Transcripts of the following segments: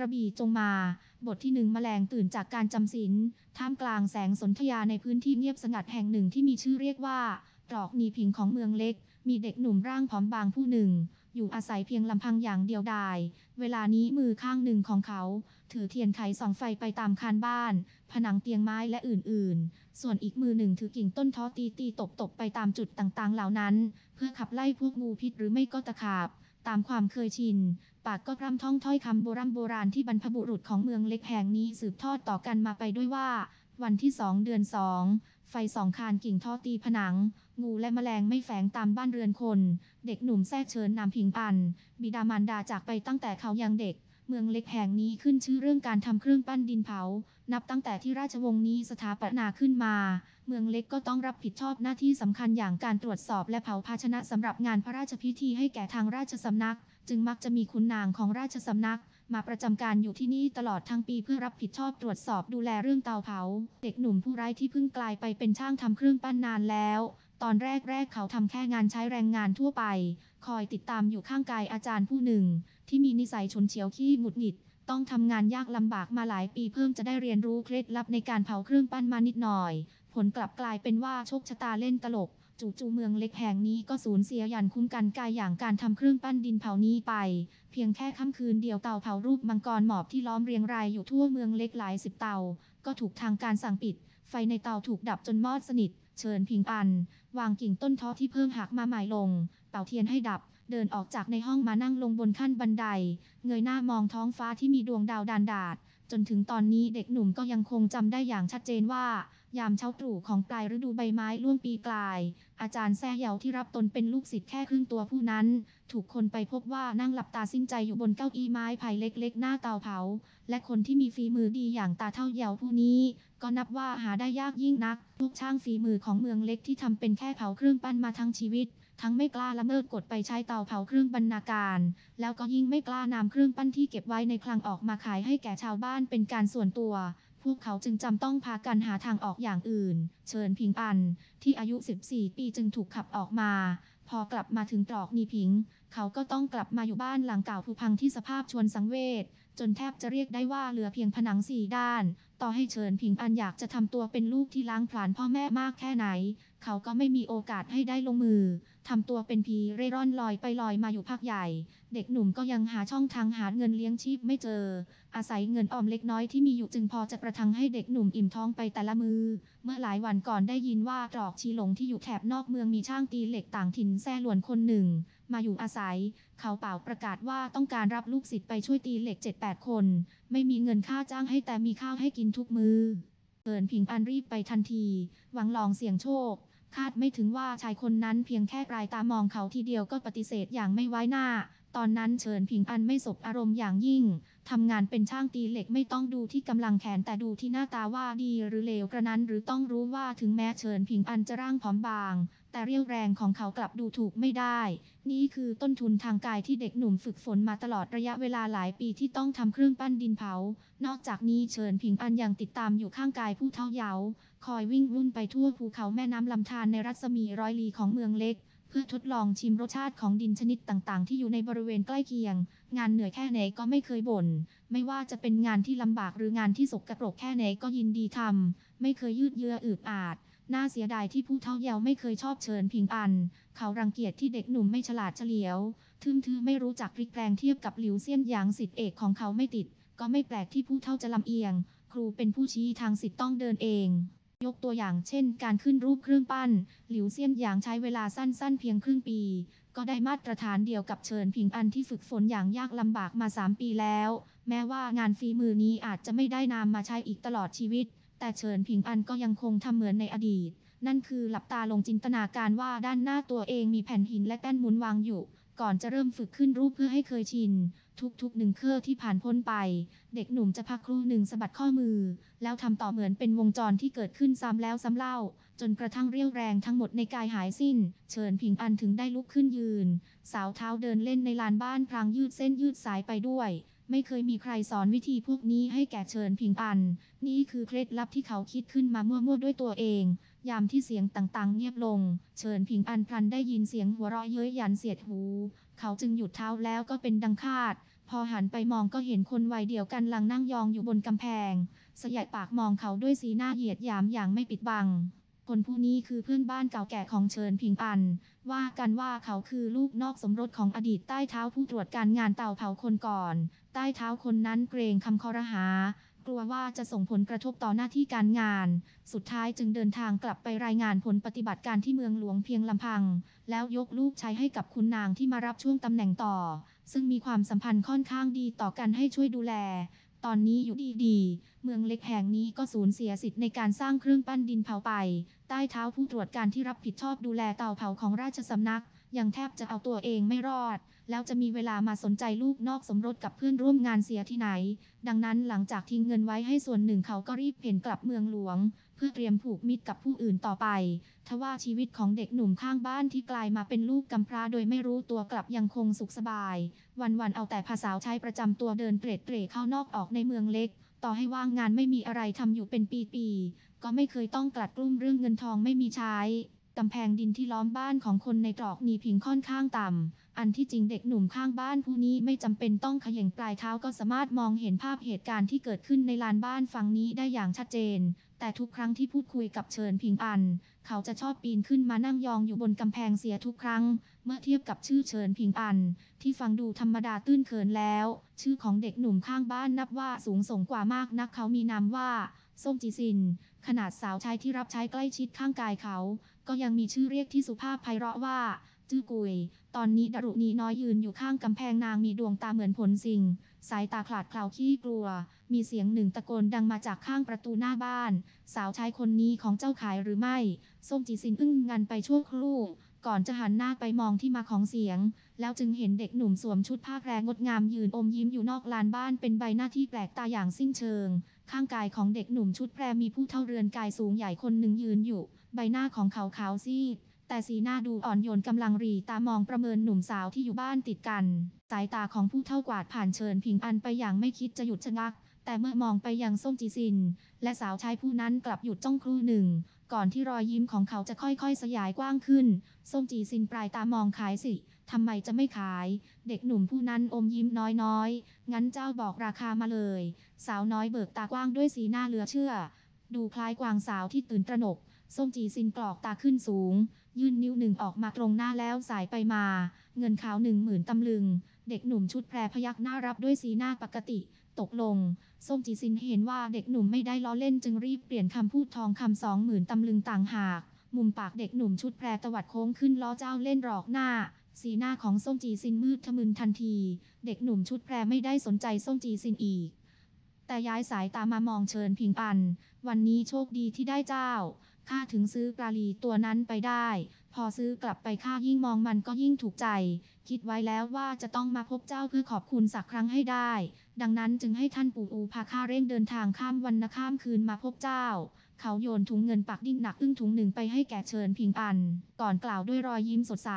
กระบี่จงมา บทที่หนึ่งแมลงตื่นจากการจำศีลท่ามกลางแสงสนธยาในพื้นที่เงียบสงัดแห่งหนึ่งที่มีชื่อเรียกว่า ตรอกนีพิงของเมืองเล็ก มีเด็กหนุ่มร่างผอมบางผู้หนึ่ง อยู่อาศัยเพียงลำพังอย่างเดียวดาย เวลานี้มือข้างหนึ่งของเขา ถือเทียนไขส่องไฟไปตามคานบ้าน ผนังเตียงไม้และอื่นๆ ส่วนอีกมือหนึ่งถือกิ่งต้นท้อตีตีตบตบไปตามจุดต่างๆ เหล่านั้น เพื่อขับไล่พวกงูพิษหรือไม่ก็ตะขาบตามความเคยชิน ปากก็พร่ำท่องถ้อยคำโบราณโบราณที่บรรพบุรุษของเมืองเล็กแห่งนี้สืบทอดต่อกันมาไปด้วยว่า วันที่สองเดือนสองไฟสองคานกิ่งท่อตีผนัง งูและแมลงไม่แฝงตามบ้านเรือนคน เด็กหนุ่มแทรกเชิญนามพิงปัน บิดามารดาจากไปตั้งแต่เขายังเด็กเมืองเล็กแห่งนี้ขึ้นชื่อเรื่องการทำเครื่องปั้นดินเผา นับตั้งแต่ที่ราชวงศ์นี้สถาปนาขึ้นมา เมืองเล็กก็ต้องรับผิดชอบหน้าที่สำคัญอย่างการตรวจสอบและเผาภาชนะสำหรับงานพระราชพิธีให้แก่ทางราชสำนัก จึงมักจะมีขุนนางของราชสำนัก มาประจำการอยู่ที่นี่ตลอดทั้งปีเพื่อรับผิดชอบตรวจสอบดูแลเรื่องเตาเผา เด็กหนุ่มผู้ไร้ที่เพิ่งกลายไปเป็นช่างทำเครื่องปั้นนานแล้ว ตอนแรกๆเขาทำแค่งานใช้แรงงานทั่วไป คอยติดตามอยู่ข้างกายอาจารย์ผู้หนึ่ง ที่มีนิสัยฉุนเฉียวขี้หงุดหงิดต้องทำงานยากลำบากมาหลายปีเพิ่มจะได้เรียนรู้เคล็ดลับในการเผาเครื่องปั้นมานิดหน่อย ผลกลับกลายเป็นว่าโชคชะตาเล่นตลก จู่ๆเมืองเล็กแห่งนี้ก็สูญเสียยันคุ้มกันกายอย่างการทำเครื่องปั้นดินเผานี้ไป เพียงแค่ค่ำคืนเดียวเตาเผารูปมังกรหมอบที่ล้อมเรียงรายอยู่ทั่วเมืองเล็กหลายสิบเตา ก็ถูกทางการสั่งปิด ไฟในเตาถูกดับจนมอดสนิท เชิญพิงอัน วางกิ่งต้นท้อที่เพิ่มหักมาใหม่ลง เป่าเทียนให้ดับ เดินออกจากในห้องมานั่งลงบนขั้นบันได เงยหน้ามองท้องฟ้าที่มีดวงดาวดานดาดจนถึงตอนนี้เด็กหนุ่มก็ยังคงจำได้อย่างชัดเจนว่า ยามเช้าตรู่ของปลายฤดูใบไม้ล่วงปีกลาย อาจารย์แซ่เหยาที่รับตนเป็นลูกศิษย์แค่ครึ่งตัวผู้นั้น ถูกคนไปพบว่านั่งหลับตาสิ้นใจอยู่บนเก้าอี้ไม้ไผ่เล็กๆ หน้าเตาเผา และคนที่มีฝีมือดีอย่างตาเท่าเหยาผู้นี้ ก็นับว่าหาได้ยากยิ่งนัก พวกช่างฝีมือของเมืองเล็กที่ทำเป็นแค่เผาเครื่องปั้นมาทั้งชีวิต ทั้งไม่กล้าละเมิดกฎไปใช้เตาเผาเครื่องบรรณาการ แล้วก็ยิ่งไม่กล้านำเครื่องปั้นที่เก็บไว้ในคลังออกมาขายให้แก่ชาวบ้านเป็นการส่วนตัว พวกเขาจึงจำต้องพากันหาทางออกอย่างอื่น เชิญพิงอัน ที่อายุ 14 ปีจึงถูกขับออกมา พอกลับมาถึงตรอกนีพิง เขาก็ต้องกลับมาอยู่บ้านหลังเก่าผุพังที่สภาพชวนสังเวชจนแทบจะเรียกได้ว่าเหลือเพียงผนังสี่ด้าน ต่อให้เชิญพิงอันอยากจะทำตัวเป็นลูกที่ล้างผลาญพ่อแม่มากแค่ไหน เขาก็ไม่มีโอกาสให้ได้ลงมือ ทำตัวเป็นผีเร่ร่อนลอยไปลอยมาอยู่พักใหญ่ เด็กหนุ่มก็ยังหาช่องทางหาเงินเลี้ยงชีพไม่เจอ อาศัยเงินออมเล็กน้อยที่มีอยู่จึงพอจะประทังให้เด็กหนุ่มอิ่มท้องไปแต่ละมือ เมื่อหลายวันก่อนได้ยินว่าตรอกชีหลงที่อยู่แถบนอกเมืองมีช่างตีเหล็กต่างถิ่นแซ่หลวนคนหนึ่ง มาอยู่อาศัย เขาเป่าประกาศว่าต้องการรับลูกศิษย์ไปช่วยตีเหล็ก 7-8 คน ไม่มีเงินค่าจ้างให้แต่มีข้าวให้กินทุกมือเอินผิงอันรีบไปทันที หวังลองเสี่ยงโชค คาดไม่ถึงว่าชายคนนั้นเพียงแค่ปลายตามองเขาทีเดียวก็ปฏิเสธอย่างไม่ไว้หน้า ตอนนั้นเฉินผิงอันไม่สบอารมณ์อย่างยิ่ง ทำงานเป็นช่างตีเหล็กไม่ต้องดูที่กำลังแขนแต่ดูที่หน้าตาว่าดีหรือเลวกระนั้นหรือต้องรู้ว่าถึงแม้เฉินผิงอันจะร่างผอมบาง แต่เรี่ยวแรงของเขากลับดูถูกไม่ได้ นี่คือต้นทุนทางกายที่เด็กหนุ่มฝึกฝนมาตลอดระยะเวลาหลายปีที่ต้องทำเครื่องปั้นดินเผา นอกจากนี้เฉินผิงอันยังติดตามอยู่ข้างกายผู้เท่าเยาว์คอยวิ่งวุ่นไปทั่วภูเขาแม่น้ำลำธารในรัศมีร้อยลีของเมืองเล็กเพื่อทดลองชิมรสชาติของดินชนิดต่างๆ ที่อยู่ในบริเวณใกล้เคียง งานเหนื่อยแค่ไหนก็ไม่เคยบ่น ไม่ว่าจะเป็นงานที่ลำบากหรืองานที่สกรปรกแค่ไหนก็ยินดีทำ ไม่เคยยืดเยื้ออืดอาด น่าเสียดายที่ผู้เท่าเยาว์ไม่เคยชอบเชิญพิงอัน เขารังเกียจที่เด็กหนุ่มไม่ฉลาดเฉลียว ทึมทือไม่รู้จักพลิกแปลงเทียบกับหลิวเซียนหยางสิทธิเอกของเขาไม่ติด ก็ไม่แปลกที่ผู้เท่าจะลำเอียง ครูเป็นผู้ชี้ทางสิทธิต้องเดินเอง ยกตัวอย่างเช่น การขึ้นรูปเครื่องปั้น หลิวเซียนหยางใช้เวลาสั้นๆ เพียงครึ่งปี ก็ได้มาตรฐานเดียวกับเชิญพิงอันที่ฝึกฝนอย่างยากลำบากมา 3 ปีแล้ว แม้ว่างานฝีมือนี้อาจจะไม่ได้นามมาใช้อีกตลอดชีวิต แต่เชิญพิงอันก็ยังคงทำเหมือนในอดีต นั่นคือหลับตาลงจินตนาการว่าด้านหน้าตัวเองมีแผ่นหินและแป้นหมุนวางอยู่ ก่อนจะเริ่มฝึกขึ้นรูปเพื่อให้เคยชิน ทุกๆหนึ่งเครือที่ผ่านพ้นไป เด็กหนุ่มจะพักครู่หนึ่งสะบัดข้อมือ แล้วทำต่อเหมือนเป็นวงจรที่เกิดขึ้นซ้ำแล้วซ้ำเล่า จนกระทั่งเรี่ยวแรงทั้งหมดในกายหายสิ้นเชิญผิงอันถึงได้ลุกขึ้นยืน สาวเท้าเดินเล่นในลานบ้านพลางยืดเส้นยืดสายไปด้วย ไม่เคยมีใครสอนวิธีพวกนี้ให้แก่เชิญพิงอัน นี่คือเคล็ดลับที่เขาคิดขึ้นมามั่วๆด้วยตัวเอง ยามที่เสียงต่างๆ เงียบลง เชิญพิงอันพลันได้ยินเสียงหัวเราะเย้ยหยันเสียดหู เขาจึงหยุดเท้าแล้วก็เป็นดังคาดพพอหันไปมองก็เห็นคนวัยเดียวกันลังนั่งยองอยู่บนกำแพง สยายปากมองเขาด้วยสีหน้าเหยียดหยามอย่างไม่ปิดบัง คนผู้นี้คือเพื่อนบ้านเก่าแก่ของเชิญพิงอัน ว่ากันว่าเขาคือลูกนอกสมรสของอดีตใต้เท้าผู้ตรวจการงานเต่าเผาคนก่อน ใต้เท้าคนนั้นเกรงคำคอรหา กลัวว่าจะส่งผลกระทบต่อหน้าที่การงาน สุดท้ายจึงเดินทางกลับไปรายงานผลปฏิบัติการที่เมืองหลวงเพียงลำพัง แล้วยกลูกชายให้กับคุณนางที่มารับช่วงตำแหน่งต่อ ซึ่งมีความสัมพันธ์ค่อนข้างดีต่อกันให้ช่วยดูแลตอนนี้อยู่ดีๆ เมืองเล็กแห่งนี้ก็สูญเสียสิทธิ์ในการสร้างเครื่องปั้นดินเผาไป ใต้เท้าผู้ตรวจการที่รับผิดชอบดูแลเตาเผาของราชสำนัก ยังแทบจะเอาตัวเองไม่รอด แล้วจะมีเวลามาสนใจลูกนอกสมรสกับเพื่อนร่วมงานเสียที่ไหน ดังนั้นหลังจากทิ้งเงินไว้ให้ส่วนหนึ่งเขาก็รีบเพ่นกลับเมืองหลวง เพื่อเตรียมผูกมิตรกับผู้อื่นต่อไป ทว่าชีวิตของเด็กหนุ่มข้างบ้านที่กลายมาเป็นลูกกำพร้าโดยไม่รู้ตัวกลับยังคงสุขสบาย วันๆเอาแต่ภาษาใช้ประจำตัวเดินเตร็ดเตร่เข้านอกออกในเมืองเล็ก ต่อให้ว่างงานไม่มีอะไรทำอยู่เป็นปีๆ ก็ไม่เคยต้องกลัดกลุ้มเรื่องเงินทองไม่มีใช้กำแพงดินที่ล้อมบ้านของคนในตรอกนี้พิงค่อนข้างต่ำ อันที่จริงเด็กหนุ่มข้างบ้านผู้นี้ไม่จำเป็นต้องขย่งปลายเท้าก็สามารถมองเห็นภาพเหตุการณ์ที่เกิดขึ้นในลานบ้านฝั่งนี้ได้อย่างชัดเจน แต่ทุกครั้งที่พูดคุยกับเชิญพิงอัน เขาจะชอบปีนขึ้นมานั่งยองอยู่บนกำแพงเสียทุกครั้ง เมื่อเทียบกับชื่อเชิญพิงอัน ที่ฟังดูธรรมดาตื้นเขินแล้ว ชื่อของเด็กหนุ่มข้างบ้านนับว่าสูงส่งกว่ามากนักเขามีนามว่าส้มจีซิน ขนาดสาวใช้ที่รับใช้ใกล้ชิดข้างกายเขา ก็ยังมีชื่อเรียกที่สุภาพไพเราะว่า จื้อกุย ตอนนี้ดรุณีน้อยยืนอยู่ข้างกำแพงนางมีดวงตาเหมือนผลสิงสายตาขลาดคลาวขี้กลัว มีเสียงหนึ่งตะโกนดังมาจากข้างประตูหน้าบ้าน สาวใช้คนนี้ของเจ้าขายหรือไม่ส้มจีซินอึ้งงันไปชั่วครู่ก่อนจะหันหน้าไปมองที่มาของเสียง แล้วจึงเห็นเด็กหนุ่มสวมชุดผ้าแพรงดงามยืนอมยิ้มอยู่นอกลานบ้านเป็นใบหน้าที่แปลกตาอย่างสิ้นเชิง ข้างกายของเด็กหนุ่มชุดแพรมีผู้เท่าเรือนกายสูงใหญ่คนหนึ่งยืนอยู่ ใบหน้าของเขาขาวซีด แต่สีหน้าดูอ่อนโยนกำลังรีตามองประเมินหนุ่มสาวที่อยู่บ้านติดกัน สายตาของผู้เท่ากวาดผ่านเชิญพิงอันไปอย่างไม่คิดจะหยุดชะงัก แต่เมื่อมองไปยังส้มจีซิน และสาวใช้ผู้นั้นกลับหยุดจ้องครู่หนึ่ง ก่อนที่รอยยิ้มของเขาจะค่อยๆ สยายกว้างขึ้น ส้มจีซินปลายตามองขายสิ ทำไมจะไม่ขาย เด็กหนุ่มผู้นั้นอมยิ้มน้อยๆ งั้นเจ้าบอกราคามาเลย สาวน้อยเบิกตากว้างด้วยสีหน้าเหลือเชื่อ ดูคล้ายกวางสาวที่ตื่นตระหนก ส้มจีซินกรอกตาขึ้นสูง ยื่นนิ้วหนึ่งออกมาตรงหน้าแล้วสายไปมา เงินขาวหนึ่งหมื่นตำลึง เด็กหนุ่มชุดแพรพยักหน้ารับด้วยสีหน้าปกติ ตกลง ส้มจีซินเห็นว่าเด็กหนุ่มไม่ได้ล้อเล่นจึงรีบเปลี่ยนคำพูดทองคำสองหมื่นตำลึงต่างหาก มุมปากเด็กหนุ่มชุดแพรตวัดโค้งขึ้นล้อเจ้าเล่นหลอกหน้า สีหน้าของส้มจีซินมืดทะมึนทันที เด็กหนุ่มชุดแพรไม่ได้สนใจส้มจีซินอีก แต่ย้ายสายตามามองเชิญพิงอัน วันนี้โชคดีที่ได้เจ้า ข้าถึงซื้อกาลีตัวนั้นไปได้ พอซื้อกลับไปข้ายิ่งมองมันก็ยิ่งถูกใจ คิดไว้แล้วว่าจะต้องมาพบเจ้าเพื่อขอบคุณสักครั้งให้ได้ ดังนั้นจึงให้ท่านปู่อูพาข้าเร่งเดินทางข้ามวันนะข้ามคืนมาพบเจ้า เขาโยนถุงเงินปักดิ้นหนักอึ้งถุงหนึ่งไปให้แก่เชิญพิงอัน ก่อนกล่าวด้วยรอยยิ้มสดใส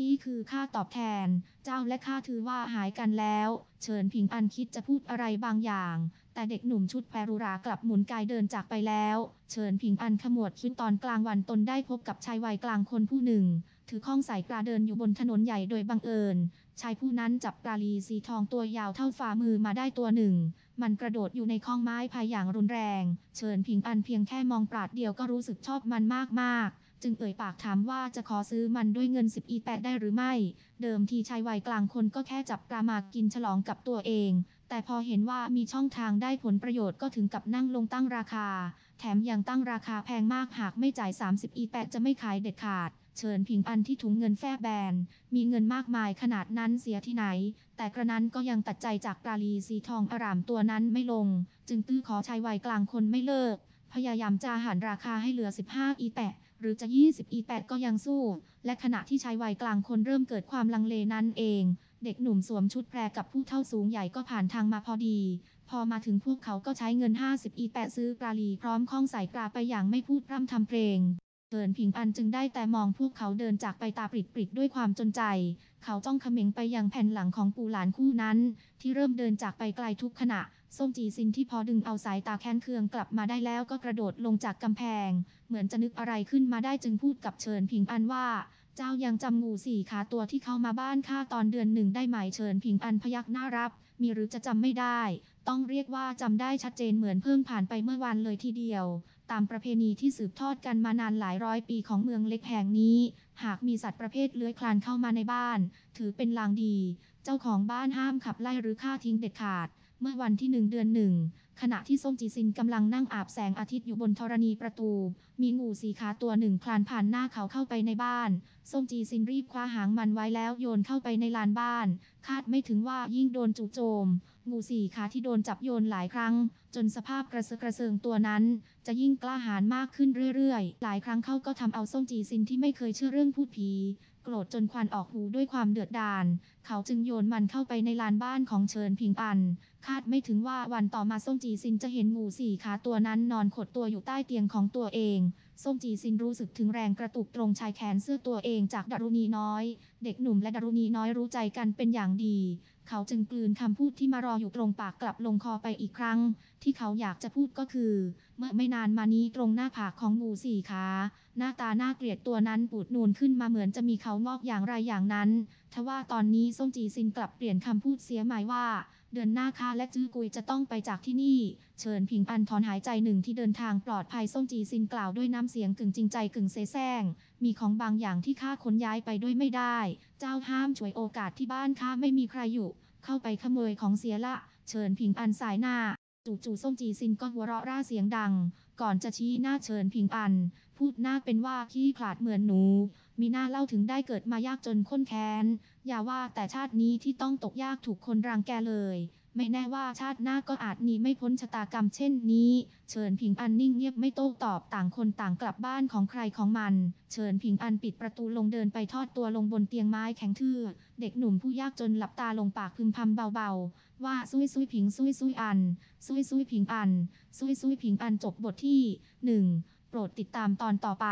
นี่คือค่าตอบแทน เจ้าและข้าถือว่าหายกันแล้ว เชิญพิงอันคิดจะพูดอะไรบางอย่าง แต่เด็กหนุ่มชุดแพรุรากลับหมุนกายเดินจากไปแล้ว เชิญพิงอันขมวดคิ้วตอนกลางวันตนได้พบกับชายวัยกลางคนผู้หนึ่ง ถือข้องสายปลาเดินอยู่บนถนนใหญ่โดยบังเอิญ ชายผู้นั้นจับปลาลีสีทองตัวยาวเท่าฝ่ามือมาได้ตัวหนึ่ง มันกระโดดอยู่ในข้องไม้พายอย่างรุนแรง เชิญพิงอันเพียงแค่มองปราดเดียวก็รู้สึกชอบมันมากๆจึงเอ่ยปากถามว่าจะขอซื้อมันด้วยเงิน 10 อีแปดได้หรือไม่ เดิมทีชายวัยกลางคนก็แค่จับปลามากินฉลองกับตัวเอง แต่พอเห็นว่ามีช่องทางได้ผลประโยชน์ก็ถึงกับนั่งลงตั้งราคา แถมยังตั้งราคาแพงมากหากไม่จ่าย 30 อีแปดจะไม่ขายเด็ดขาด เชิญพิงอันที่ถุงเงินแฟบแบน มีเงินมากมายขนาดนั้นเสียที่ไหน แต่กระนั้นก็ยังตัดใจจากปลาลีสีทองอารามตัวนั้นไม่ลง จึงตื้อขอชายวัยกลางคนไม่เลิก พยายามจะหันราคาให้เหลือ 15 อีแปะ หรือจะ 20 อีแปดก็ยังสู้ และขณะที่ชายวัยกลางคนเริ่มเกิดความลังเลนั้นเอง เด็กหนุ่มสวมชุดแพรกับผู้เท่าสูงใหญ่ก็ผ่านทางมาพอดี พอมาถึงพวกเขาก็ใช้เงิน 50 อีแปดซื้อกาลีพร้อมข้องใส่กราไปอย่างไม่พูดพร่ำทำเพลง เชิญผิงอันจึงได้แต่มองพวกเขาเดินจากไปตาปริดๆด้วยความจนใจ เขาจ้องเขม็งไปยังแผ่นหลังของปู่หลานคู่นั้น ที่เริ่มเดินจากไปไกลทุกขณะ ส้มจีซินที่พอดึงเอาสายตาแค้นเคืองกลับมาได้แล้วก็กระโดดลงจากกำแพง เหมือนจะนึกอะไรขึ้นมาได้จึงพูดกับเชิญผิงอันว่า เจ้ายังจำงูสี่ขาตัวที่เข้ามาบ้านข้าตอนเดือนหนึ่งได้ไหมเชิญผิงอันพยักหน้ารับ มีหรือจะจำไม่ได้ ต้องเรียกว่าจำได้ชัดเจนเหมือนเพิ่งผ่านไปเมื่อวันเลยทีเดียว ตามประเพณีที่สืบทอดกันมานานหลายร้อยปีของเมืองเล็กแห่งนี้ หากมีสัตว์ประเภทเลื้อยคลานเข้ามาในบ้าน ถือเป็นลางดี เจ้าของบ้านห้ามขับไล่หรือฆ่าทิ้งเด็ดขาด เมื่อวันที่หนึ่งเดือนหนึ่ง ขณะที่ส้มจีซินกำลังนั่งอาบแสงอาทิตย์อยู่บนธรณีประตู มีงูสีขาตัวหนึ่งคลานผ่านหน้าเขาเข้าไปในบ้าน ส้มจีซินรีบคว้าหางมันไว้แล้วโยนเข้าไปในลานบ้าน คาดไม่ถึงว่ายิ่งโดนจู่โจม งูสี่ขาที่โดนจับโยนหลายครั้ง จนสภาพกระเซาะกระเซิงตัวนั้น จะยิ่งกล้าหาญมากขึ้นเรื่อยๆ หลายครั้งเข้าก็ทำเอาส้มจีซินที่ไม่เคยเชื่อเรื่องพูดผี โกรธจนควันออกหูด้วยความเดือดดาล เขาจึงโยนมันเข้าไปในลานบ้านของเชิญผิงอัน คาดไม่ถึงว่าวันต่อมาส้มจีซินจะเห็นงูสี่ขาตัวนั้นนอนขดตัวอยู่ใต้เตียงของตัวเอง ส้มจีซินรู้สึกถึงแรงกระตุกตรงชายแขนเสื้อตัวเองจากดารุณีน้อย เด็กหนุ่มและดารุณีน้อยรู้ใจกันเป็นอย่างดี เขาจึงกลืนคำพูดที่มารออยู่ตรงปากกลับลงคอไปอีกครั้ง ที่เขาอยากจะพูดก็คือ เมื่อไม่นานมานี้ตรงหน้าผากของงูสี่ขา หน้าตาน่าเกลียดตัวนั้นปูดนูนขึ้นมาเหมือนจะมีเขางอกอย่างไรอย่างนั้น ทว่าตอนนี้ส้มจีซินกลับเปลี่ยนคำพูดเสียหมายว่า เดือนหน้าข้าและจื้อกุยจะต้องไปจากที่นี่เฉินผิงอันถอนหายใจหนึ่งที่เดินทางปลอดภัยส้มจีซินกล่าวด้วยน้ำเสียงกึ่งจริงใจกึ่งเซแซง มีของบางอย่างที่ข้าขนย้ายไปด้วยไม่ได้ เจ้าห้ามฉวยโอกาสที่บ้านข้าไม่มีใครอยู่ เข้าไปขโมยของเสียละเฉินผิงอันสายหน้า จู่ๆส้มจีซินก็หัวเราะร่าเสียงดัง ก่อนจะชี้หน้าเฉินผิงอัน พูดหน้าเป็นว่าขี้ขลาดเหมือนหนู มีหน้าเล่าถึงได้เกิดมายากจนข้นแค้น อย่าว่าแต่ชาตินี้ที่ต้องตกยากถูกคนรังแกเลย ไม่แน่ว่าชาติหน้าก็อาจหนีไม่พ้นชะตากรรมเช่นนี้ เฉินผิงอันนิ่งเงียบไม่โต้ตอบต่างคนต่างกลับบ้านของใครของมัน เฉินผิงอันปิดประตูลงเดินไปทอดตัวลงบนเตียงไม้แข็งทื่อ เด็กหนุ่มผู้ยากจนหลับตาลงปากพึมพำเบาๆ ว่าซุยซุยผิงซุยซุยอันซุยซุยผิงอันซุยซุยผิงอันจบบทที่หนึ่งโปรดติดตามตอนต่อไป